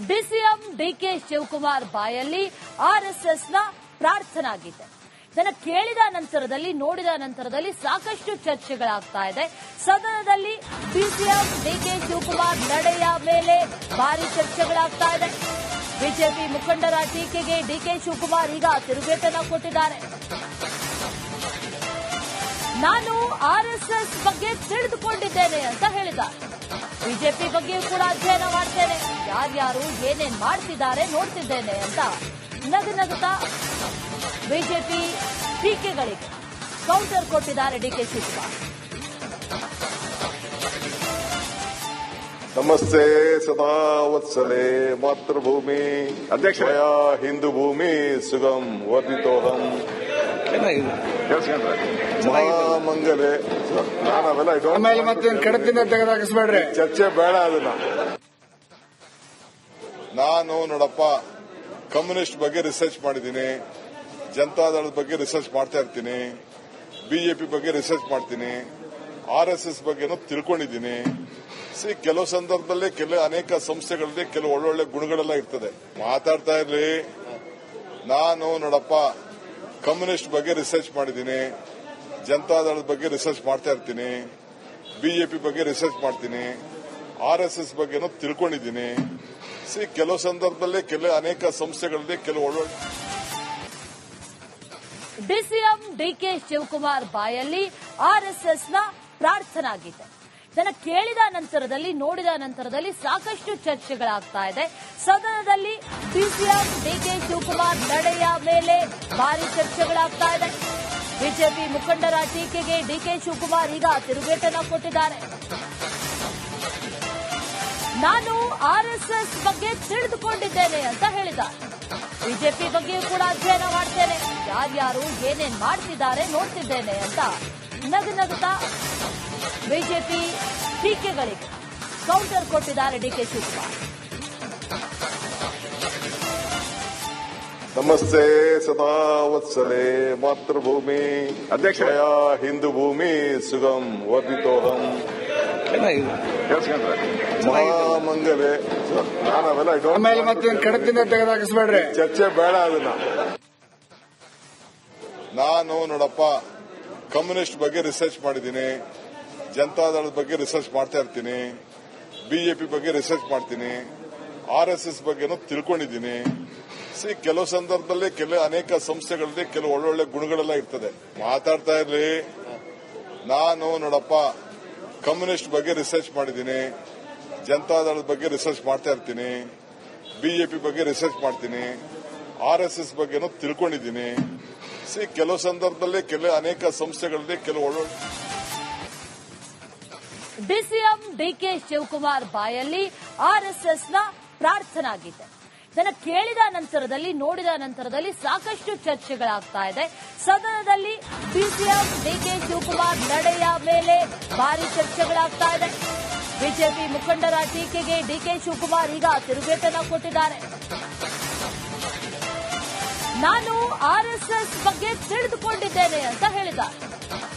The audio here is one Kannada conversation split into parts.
ಡಿಸಿಎಂ ಡಿಕೆ ಶಿವಕುಮಾರ್ ಬಾಯಲ್ಲಿ ಆರ್ಎಸ್ಎಸ್ನ ಪ್ರಾರ್ಥನಾ ಗೀತೆ ಇದನ್ನ ಕೇಳಿದ ನಂತರದಲ್ಲಿ, ನೋಡಿದ ನಂತರದಲ್ಲಿ ಸಾಕಷ್ಟು ಚರ್ಚೆಗಳಾಗ್ತಾ ಇದೆ. ಸದನದಲ್ಲಿ ಡಿಸಿಎಂ ಡಿಕೆ ಶಿವಕುಮಾರ್ ನಡೆಯ ಮೇಲೆ ಭಾರಿ ಚರ್ಚೆಗಳಾಗ್ತಾ ಇದೆ. ಬಿಜೆಪಿ ಮುಖಂಡರ ಟೀಕೆಗೆ ಡಿಕೆ ಶಿವಕುಮಾರ್ ಈಗ ತಿರುಗೇಟನ್ನ ಕೊಟ್ಟಿದ್ದಾರೆ. ನಾನು ಆರ್ಎಸ್ಎಸ್ ಬಗ್ಗೆ ತಿಳಿದುಕೊಂಡಿದ್ದೇನೆ ಅಂತ ಹೇಳಿದ ಬಿಜೆಪಿ ಬಗ್ಗೆ ಕೂಡ ಅಧ್ಯಯನ ಮಾಡ್ತೇನೆ ಯಾರ್ಯಾರು ಏನೇನ್ ಮಾಡ್ತಿದ್ದಾರೆ ನೋಡ್ತಿದ್ದೇನೆ ಅಂತ ನಗು ನಗುತ್ತಾ ಬಿಜೆಪಿ ಟೀಕೆಗಳಿಗೆ ಕೌಂಟರ್ ಕೊಟ್ಟಿದ್ದಾರೆ ಡಿಕೆ ಶಿವಕುಮಾರ್. ನಮಸ್ತೆ ಸದಾ ವತ್ಸಲೆ ಮಾತೃಭೂಮಿ ಅಧ್ಯಕ್ಷ. ಹಿಂದೂ ಭೂಮಿ ಸುಗಮ್ ವರ್ಧಿತೋಹಂ. ಮಹಾಮಂಗಲೇ. ನಾನು ಅವೆಲ್ಲ ಇದು don't- ಆಮೇಲೆ ಮತ್ತೆ ಕಡತಿಂದ ತೆಗೆದಾಕಿಸ್ಬೇಡ್ರಿ. ಚರ್ಚೆ ಬೇಡ ಅದನ್ನ. ನಾನು ನೋಡಪ್ಪ, ಕಮ್ಯುನಿಸ್ಟ್ ಬಗ್ಗೆ ರಿಸರ್ಚ್ ಮಾಡಿದ್ದೀನಿ, ಜನತಾದಳದ ಬಗ್ಗೆ ರಿಸರ್ಚ್ ಮಾಡ್ತಾ ಇರ್ತೀನಿ ಬಿಜೆಪಿ ಬಗ್ಗೆ ರಿಸರ್ಚ್ ಮಾಡ್ತೀನಿ ಆರ್ ಎಸ್ ಎಸ್ ಬಗ್ಗೆನೂ ತಿಳ್ಕೊಂಡಿದ್ದೀನಿ. ಸಿ, ಕೆಲವು ಸಂದರ್ಭದಲ್ಲಿ ಕೆಲವು ಅನೇಕ ಸಂಸ್ಥೆಗಳಲ್ಲಿ ಕೆಲವು ಒಳ್ಳೊಳ್ಳೆ ಗುಣಗಳೆಲ್ಲ ಇರ್ತದೆ. ಮಾತಾಡ್ತಾ ಇರ್ಲಿ. ನಾನು ನೋಡಪ್ಪ, ಕಮ್ಯುನಿಸ್ಟ್ ಬಗ್ಗೆ ರಿಸರ್ಚ್ ಮಾಡಿದ್ದೀನಿ, ಜನತಾದಳದ ಬಗ್ಗೆ ರಿಸರ್ಚ್ ಮಾಡ್ತಾ ಇರ್ತೀನಿ ಬಿಜೆಪಿ ಬಗ್ಗೆ ರಿಸರ್ಚ್ ಮಾಡ್ತೀನಿ ಆರ್ ಎಸ್ ಎಸ್ ಬಗ್ಗೆನೂ ತಿಳ್ಕೊಂಡಿದ್ದೀನಿ. ಸಿ, ಕೆಲವು ಸಂದರ್ಭದಲ್ಲಿ ಕೆಲವು ಅನೇಕ ಸಂಸ್ಥೆಗಳಲ್ಲಿ ಕೆಲವು ಒಳ್ಳೆ ಡಿಸಿಎಂ ಡಿಕೆ ಶಿವಕುಮಾರ್ ಬಾಯಲ್ಲಿ ಆರ್ಎಸ್ಎಸ್ನ ಪ್ರಾರ್ಥನಾ ಗೀತೆ. ಇದನ್ನ ಕೇಳಿದ ನಂತರದಲ್ಲಿ, ನೋಡಿದ ನಂತರದಲ್ಲಿ ಸಾಕಷ್ಟು ಚರ್ಚೆಗಳಾಗ್ತಾ ಇದೆ. ಸದನದಲ್ಲಿ ಡಿಸಿಎಂ ಡಿಕೆ ಶಿವಕುಮಾರ್ ನಡೆಯ ಮೇಲೆ ಭಾರಿ ಚರ್ಚೆಗಳಾಗ್ತಾ ಇದೆ. ಬಿಜೆಪಿ ಮುಖಂಡರ ಟೀಕೆಗೆ ಡಿಕೆ ಶಿವಕುಮಾರ್ ಈಗ ತಿರುಗೇಟನ್ನು ಕೊಟ್ಟಿದ್ದಾರೆ. ನಾನು ಆರ್ಎಸ್ಎಸ್ ಬಗ್ಗೆ ತಿಳಿದುಕೊಂಡಿದ್ದೇನೆ ಅಂತ ಹೇಳಿದ ಬಿಜೆಪಿ ಬಗ್ಗೆ ಕೂಡ ಅಧ್ಯಯನ ಮಾಡ್ತೇನೆ. ಯಾರ್ಯಾರು ಏನೇನ್ ಮಾಡ್ತಿದ್ದಾರೆ ನೋಡ್ತಿದ್ದೇನೆ ಅಂತ ನಗು ನಗುತ್ತಾ ಬಿಜೆಪಿ ಟೀಕೆಗಳಿಗೆ ಕೌಂಟರ್ ಕೊಟ್ಟಿದ್ದಾರೆ ಡಿ ಕೆ ಶಿವಕುಮಾರ್. ನಮಸ್ತೆ ಸದಾ ವತ್ಸಲೆ ಮಾತೃಭೂಮಿ. ಅಧ್ಯಕ್ಷ. ಹಿಂದೂ ಭೂಮಿ ಸುಗಮ್ ವರ್ಧಿತೋಹಂ. ಚೆನ್ನಾಗಿದೆ ಕೇಳಿಸ್ಕೊಂಡ್ರೆ ಮಹಾಮಂಗಲೆ ನಾನು ಅವೆಲ್ಲ I don't- ಆಮೇಲೆ ಮತ್ತೆ ತೆಗೆದಾಕಿಸ್ಬೇಡ್ರಿ ಚರ್ಚೆ ಬೇಡ ಅದನ್ನ. ನಾನು ನೋಡಪ್ಪ ಕಮ್ಯುನಿಸ್ಟ್ ಬಗ್ಗೆ ರಿಸರ್ಚ್ ಮಾಡಿದ್ದೀನಿ. ಜನತಾದಳದ ಬಗ್ಗೆ ರಿಸರ್ಚ್ ಮಾಡ್ತಾ ಇರ್ತೀನಿ. ಬಿಜೆಪಿ ಬಗ್ಗೆ ರಿಸರ್ಚ್ ಮಾಡ್ತೀನಿ. ಆರ್ ಎಸ್ ಎಸ್ ಬಗ್ಗೆನೂ ತಿಳ್ಕೊಂಡಿದ್ದೀನಿ. ಸಿ ಕೆಲವು ಸಂದರ್ಭದಲ್ಲಿ ಕೆಲವು ಅನೇಕ ಸಂಸ್ಥೆಗಳಲ್ಲಿ ಕೆಲವು ಒಳ್ಳೊಳ್ಳೆ ಗುಣಗಳೆಲ್ಲ ಇರ್ತದೆ. ಮಾತಾಡ್ತಾ ಇರ್ಲಿ. ನಾನು ನೋಡಪ್ಪ ಕಮ್ಯುನಿಸ್ಟ್ ಬಗ್ಗೆ ರಿಸರ್ಚ್ ಮಾಡಿದ್ದೀನಿ. ಜನತಾದಳದ ಬಗ್ಗೆ ರಿಸರ್ಚ್ ಮಾಡ್ತಾ ಇರ್ತೀನಿ. ಬಿಜೆಪಿ ಬಗ್ಗೆ ರಿಸರ್ಚ್ ಮಾಡ್ತೀನಿ. ಆರ್ ಎಸ್ ಎಸ್ ಬಗ್ಗೆನೂ ತಿಳ್ಕೊಂಡಿದ್ದೀನಿ. ಸಿ ಕೆಲವು ಸಂದರ್ಭದಲ್ಲಿ ಕೆಲವು ಅನೇಕ ಸಂಸ್ಥೆಗಳಲ್ಲಿ ಕೆಲವು ಡಿಸಿಎಂ ಡಿಕೆ ಶಿವಕುಮಾರ್ ಬಾಯಲ್ಲಿ ಆರ್ಎಸ್ಎಸ್ನ ಪ್ರಾರ್ಥನಾ ಗೀತೆ. ಇದನ್ನ ಕೇಳಿದ ನಂತರದಲ್ಲಿ, ನೋಡಿದ ನಂತರದಲ್ಲಿ ಸಾಕಷ್ಟು ಚರ್ಚೆಗಳಾಗ್ತಾ ಇದೆ. ಸದನದಲ್ಲಿ ಡಿಸಿಎಂ ಡಿಕೆ ಶಿವಕುಮಾರ್ ನಡೆಯ ಮೇಲೆ ಭಾರಿ ಚರ್ಚೆಗಳಾಗ್ತಾ ಇದೆ. ಬಿಜೆಪಿ ಮುಖಂಡರ ಟೀಕೆಗೆ ಡಿಕೆ ಶಿವಕುಮಾರ್ ಈಗ ತಿರುಗೇಟನ್ನ ಕೊಟ್ಟಿದ್ದಾರೆ. ನಾನು ಆರ್ಎಸ್ಎಸ್ ಬಗ್ಗೆ ತಿಳಿದುಕೊಂಡಿದ್ದೇನೆ ಅಂತ ಹೇಳಿದ.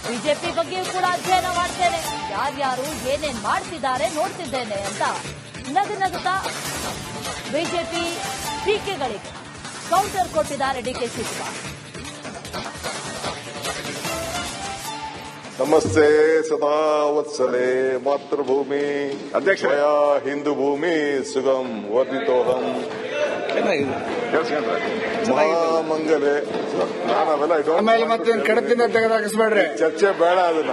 ಬಿಜೆಪಿ ಬಗ್ಗೆ ಕೂಡ ಅಧ್ಯಯನ ಮಾಡ್ತೇನೆ. ಯಾರ್ಯಾರು ಏನೇನ್ ಮಾಡ್ತಿದ್ದಾರೆ ನೋಡ್ತಿದ್ದೇನೆ ಅಂತ ನಗು ನಗುತ್ತಾ ಬಿಜೆಪಿ ಟೀಕೆಗಳಿಗೆ ಕೌಂಟರ್ ಕೊಟ್ಟಿದ್ದಾರೆ ಡಿಕೆ ಶಿವಕುಮಾರ್. ನಮಸ್ತೆ ಸದಾ ವತ್ಸಲೆ ಮಾತೃಭೂಮಿ. ಅಧ್ಯಕ್ಷ. ಹಿಂದೂ ಭೂಮಿ ಸುಗಮ್ ವರ್ಧಿತೋಹಂ. ಮಹಾಮಂಗಲೆ ನಾನು ಅವೆಲ್ಲ ಮತ್ತೆ ತೆಗೆದಾಕಿಸ್ಬೇಡ್ರಿ. ಚರ್ಚೆ ಬೇಡ ಅದನ್ನ.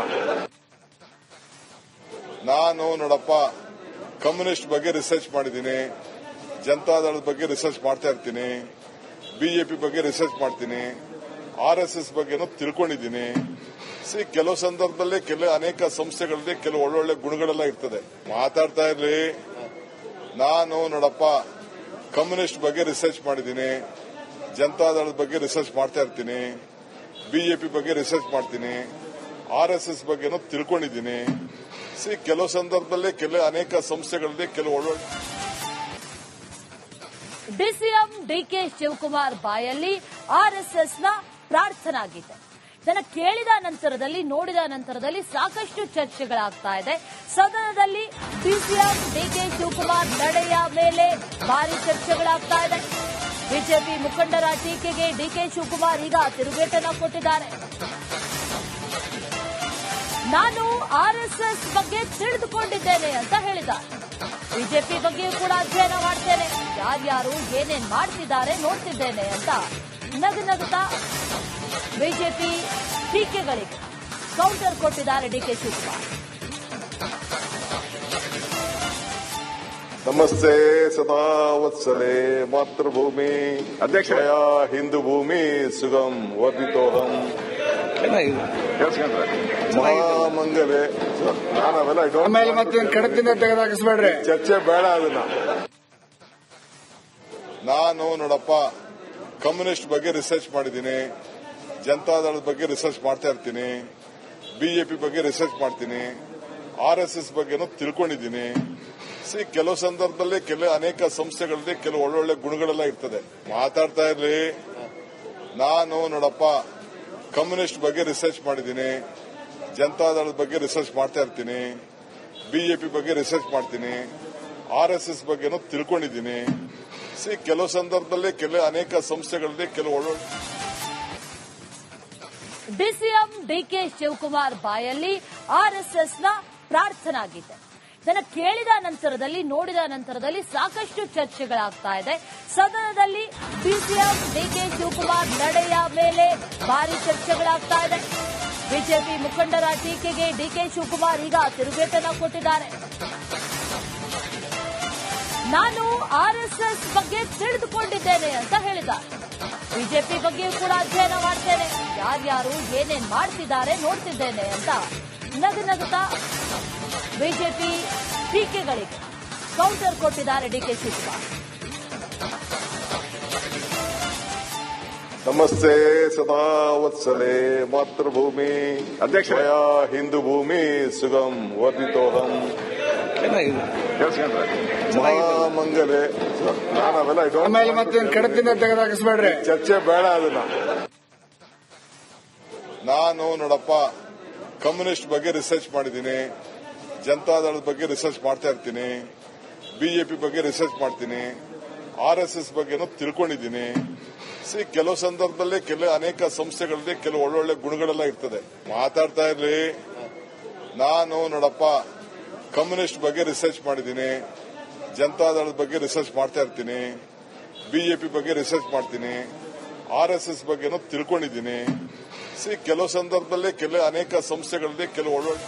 ನಾನು ನೋಡಪ್ಪ ಕಮ್ಯುನಿಸ್ಟ್ ಬಗ್ಗೆ ರಿಸರ್ಚ್ ಮಾಡಿದ್ದೀನಿ. ಜನತಾದಳದ ಬಗ್ಗೆ ರಿಸರ್ಚ್ ಮಾಡ್ತಾ ಇರ್ತೀನಿ. ಬಿಜೆಪಿ ಬಗ್ಗೆ ರಿಸರ್ಚ್ ಮಾಡ್ತೀನಿ. ಆರ್ ಎಸ್ ಎಸ್ ಬಗ್ಗೆನೂ ತಿಳ್ಕೊಂಡಿದ್ದೀನಿ. ಸಿ, ಕೆಲವು ಸಂದರ್ಭದಲ್ಲಿ ಕೆಲವು ಅನೇಕ ಸಂಸ್ಥೆಗಳಲ್ಲಿ ಕೆಲವು ಒಳ್ಳೊಳ್ಳೆ ಗುಣಗಳೆಲ್ಲ ಇರ್ತದೆ. ಮಾತಾಡ್ತಾ ಇರ್ಲಿ. ನಾನು ನೋಡಪ್ಪ, ಕಮ್ಯುನಿಸ್ಟ್ ಬಗ್ಗೆ ರಿಸರ್ಚ್ ಮಾಡಿದ್ದೀನಿ. ಜನತಾದಳದ ಬಗ್ಗೆ ರಿಸರ್ಚ್ ಮಾಡ್ತಾ ಇರ್ತೀನಿ. ಬಿಜೆಪಿ ಬಗ್ಗೆ ರಿಸರ್ಚ್ ಮಾಡ್ತೀನಿ. ಆರ್ ಎಸ್ ಎಸ್ ಬಗ್ಗೆನೂ ತಿಳ್ಕೊಂಡಿದ್ದೀನಿ. ಸಿ, ಕೆಲವು ಸಂದರ್ಭದಲ್ಲಿ ಕೆಲವು ಅನೇಕ ಸಂಸ್ಥೆಗಳಲ್ಲಿ ಕೆಲವು ಒಳ್ಳೊಳ್ಳೆ ಡಿಸಿಎಂ ಡಿಕೆ ಶಿವಕುಮಾರ್ ಬಾಯಲ್ಲಿ ಆರ್ಎಸ್ಎಸ್ನ ಪ್ರಾರ್ಥನಾ ಗೀತೆ ಇದನ್ನ ಕೇಳಿದ ನಂತರದಲ್ಲಿ, ನೋಡಿದ ನಂತರದಲ್ಲಿ ಸಾಕಷ್ಟು ಚರ್ಚೆಗಳಾಗ್ತಾ ಇದೆ. ಸದನದಲ್ಲಿ ಡಿಸಿಎಂ ಡಿಕೆ ಶಿವಕುಮಾರ್ ನಡೆಯ ಮೇಲೆ ಭಾರಿ ಚರ್ಚೆಗಳಾಗ್ತಾ ಇದೆ. ಬಿಜೆಪಿ ಮುಖಂಡರ ಟೀಕೆಗೆ ಡಿಕೆ ಶಿವಕುಮಾರ್ ಈಗ ತಿರುಗೇಟನ್ನ ಕೊಟ್ಟಿದ್ದಾರೆ. ನಾನು ಆರ್ಎಸ್ಎಸ್ ಬಗ್ಗೆ ತಿಳಿದುಕೊಂಡಿದ್ದೇನೆ ಅಂತ ಹೇಳಿದ ಬಿಜೆಪಿ ಬಗ್ಗೆಯೂ ಕೂಡ ಅಧ್ಯಯನ ಮಾಡ್ತೇನೆ. ಯಾರ್ಯಾರು ಏನೇನ್ ಮಾಡ್ತಿದ್ದಾರೆ ನೋಡ್ತಿದ್ದೇನೆ ಅಂತ ನಗು ನಗುತ್ತಾ ಬಿಜೆಪಿ ಟೀಕೆಗಳಿಗೆ ಕೌಂಟರ್ ಕೊಟ್ಟಿದ್ದಾರೆ ಡಿಕೆ ಶಿವಕುಮಾರ್. ನಮಸ್ತೆ ಸದಾ ವತ್ಸಲೆ ಮಾತೃಭೂಮಿ ಅಧ್ಯಕ್ಷ. ಹಿಂದೂ ಭೂಮಿ ಸುಗಮ್ ವರ್ಧಿತೋಹಂ. ಮಹಾಮಂಗಲೆ. ನಾನು ಅವೆಲ್ಲ ಮತ್ತೆ ತೆಗೆದಾಕಿಸ್ಬೇಡ್ರಿ. ಚರ್ಚೆ ಬೇಡ ಅದನ್ನ. ನಾನು ನೋಡಪ್ಪ ಕಮ್ಯುನಿಸ್ಟ್ ಬಗ್ಗೆ ರಿಸರ್ಚ್ ಮಾಡಿದ್ದೀನಿ ಜನತಾದಳದ ಬಗ್ಗೆ ರಿಸರ್ಚ್ ಮಾಡ್ತಾ ಇರ್ತೀನಿ ಬಿಜೆಪಿ ಬಗ್ಗೆ ರಿಸರ್ಚ್ ಮಾಡ್ತೀನಿ ಆರ್ ಎಸ್ ಎಸ್ ಬಗ್ಗೆನೂ ತಿಳ್ಕೊಂಡಿದ್ದೀನಿ. ಸಿ ಕೆಲವು ಸಂದರ್ಭದಲ್ಲಿ ಕೆಲವು ಅನೇಕ ಸಂಸ್ಥೆಗಳಲ್ಲಿ ಕೆಲವು ಒಳ್ಳೊಳ್ಳೆ ಗುಣಗಳೆಲ್ಲ ಇರ್ತದೆ. ಮಾತಾಡ್ತಾ ಇರಲಿ. ನಾನು ನೋಡಪ್ಪ, ಕಮ್ಯುನಿಸ್ಟ್ ಬಗ್ಗೆ ರಿಸರ್ಚ್ ಮಾಡಿದ್ದೀನಿ ಜನತಾದಳದ ಬಗ್ಗೆ ರಿಸರ್ಚ್ ಮಾಡ್ತಾ ಇರ್ತೀನಿ ಬಿಜೆಪಿ ಬಗ್ಗೆ ರಿಸರ್ಚ್ ಮಾಡ್ತೀನಿ ಆರ್ ಎಸ್ ಎಸ್ ಬಗ್ಗೆನೂ ತಿಳ್ಕೊಂಡಿದ್ದೀನಿ. ಕೆಲವು ಸಂದರ್ಭದಲ್ಲಿ ಕೆಲ ಅನೇಕ ಸಂಸ್ಥೆಗಳಲ್ಲಿ ಕೆಲವು ಡಿಸಿಎಂ ಡಿಕೆ ಶಿವಕುಮಾರ್ ಬಾಯಲ್ಲಿ ಆರ್ಎಸ್ಎಸ್ನ ಪ್ರಾರ್ಥನಾ ಗೀತೆ. ಇದನ್ನ ಕೇಳಿದ ನಂತರದಲ್ಲಿ, ನೋಡಿದ ನಂತರದಲ್ಲಿ ಸಾಕಷ್ಟು ಚರ್ಚೆಗಳಾಗ್ತಾ ಇದೆ. ಸದನದಲ್ಲಿ ಡಿಸಿಎಂ ಡಿಕೆ ಶಿವಕುಮಾರ್ ನಡೆಯ ಮೇಲೆ ಭಾರಿ ಚರ್ಚೆಗಳಾಗ್ತಾ ಇದೆ. ಬಿಜೆಪಿ ಮುಖಂಡರ ಟೀಕೆಗೆ ಡಿಕೆ ಶಿವಕುಮಾರ್ ಈಗ ತಿರುಗೇಟನ್ನ ಕೊಟ್ಟಿದ್ದಾರೆ. ನಾನು ಆರ್ಎಸ್ಎಸ್ ಬಗ್ಗೆ ತಿಳಿದುಕೊಂಡಿದ್ದೇನೆ ಅಂತ ಹೇಳಿದ. ಬಿಜೆಪಿ ಬಗ್ಗೆ ಕೂಡ ಅಧ್ಯಯನ ಮಾಡ್ತೇನೆ. ಯಾರ್ಯಾರು ಏನೇನ್ ಮಾಡ್ತಿದ್ದಾರೆ ನೋಡ್ತಿದ್ದೇನೆ ಅಂತ ನಗು ನಗುತ್ತಾ ಬಿಜೆಪಿ ಟೀಕೆಗಳಿಗೆ ಕೌಂಟರ್ ಕೊಟ್ಟಿದ್ದಾರೆ ಡಿಕೆ ಶಿವಕುಮಾರ್. ನಮಸ್ತೆ ಸದಾ ವತ್ಸಲೆ ಮಾತೃಭೂಮಿ. ಅಧ್ಯಕ್ಷ. ಹಿಂದೂ ಭೂಮಿ ಸುಗಮ್ ವರ್ಧಿತೋಹಂ. ಮಹಾಮಂಗಲೆ ನಾನು ಅವೆಲ್ಲ ಆಮೇಲೆ ಮತ್ತೆ ಕಡದಿಂದ ತೆಗೆದಾಕಿಸ್ಬೇಡ್ರಿ. ಚರ್ಚೆ ಬೇಡ ಅದನ್ನ. ನಾನು ನೋಡಪ್ಪ ಕಮ್ಯುನಿಸ್ಟ್ ಬಗ್ಗೆ ರಿಸರ್ಚ್ ಮಾಡಿದ್ದೀನಿ. ಜನತಾದಳದ ಬಗ್ಗೆ ರಿಸರ್ಚ್ ಮಾಡ್ತಾ ಇರ್ತೀನಿ. ಬಿಜೆಪಿ ಬಗ್ಗೆ ರಿಸರ್ಚ್ ಮಾಡ್ತೀನಿ. ಆರ್ ಎಸ್ ಎಸ್ ಬಗ್ಗೆನೂ ತಿಳ್ಕೊಂಡಿದ್ದೀನಿ. ಸಿ ಕೆಲವು ಸಂದರ್ಭದಲ್ಲಿ ಕೆಲವು ಅನೇಕ ಸಂಸ್ಥೆಗಳಲ್ಲಿ ಕೆಲವು ಒಳ್ಳೊಳ್ಳೆ ಗುಣಗಳೆಲ್ಲ ಇರ್ತದೆ. ಮಾತಾಡ್ತಾ ಇರ್ಲಿ. ನಾನು ನೋಡಪ್ಪ ಕಮ್ಯುನಿಸ್ಟ್ ಬಗ್ಗೆ ರಿಸರ್ಚ್ ಮಾಡಿದ್ದೀನಿ. ಜನತಾದಳದ ಬಗ್ಗೆ ರಿಸರ್ಚ್ ಮಾಡ್ತಾ ಇರ್ತೀನಿ ಬಿಜೆಪಿ ಬಗ್ಗೆ ರಿಸರ್ಚ್ ಮಾಡ್ತೀನಿ ಆರ್ ಎಸ್ ಎಸ್ ಬಗ್ಗೆನೂ ತಿಳ್ಕೊಂಡಿದ್ದೀನಿ. ಸಿ ಕೆಲವು ಸಂದರ್ಭದಲ್ಲಿ ಕೆಲವು ಅನೇಕ ಸಂಸ್ಥೆಗಳಲ್ಲಿ, ಕೆಲವು ಒಳ್ಳೊಳ್ಳೆ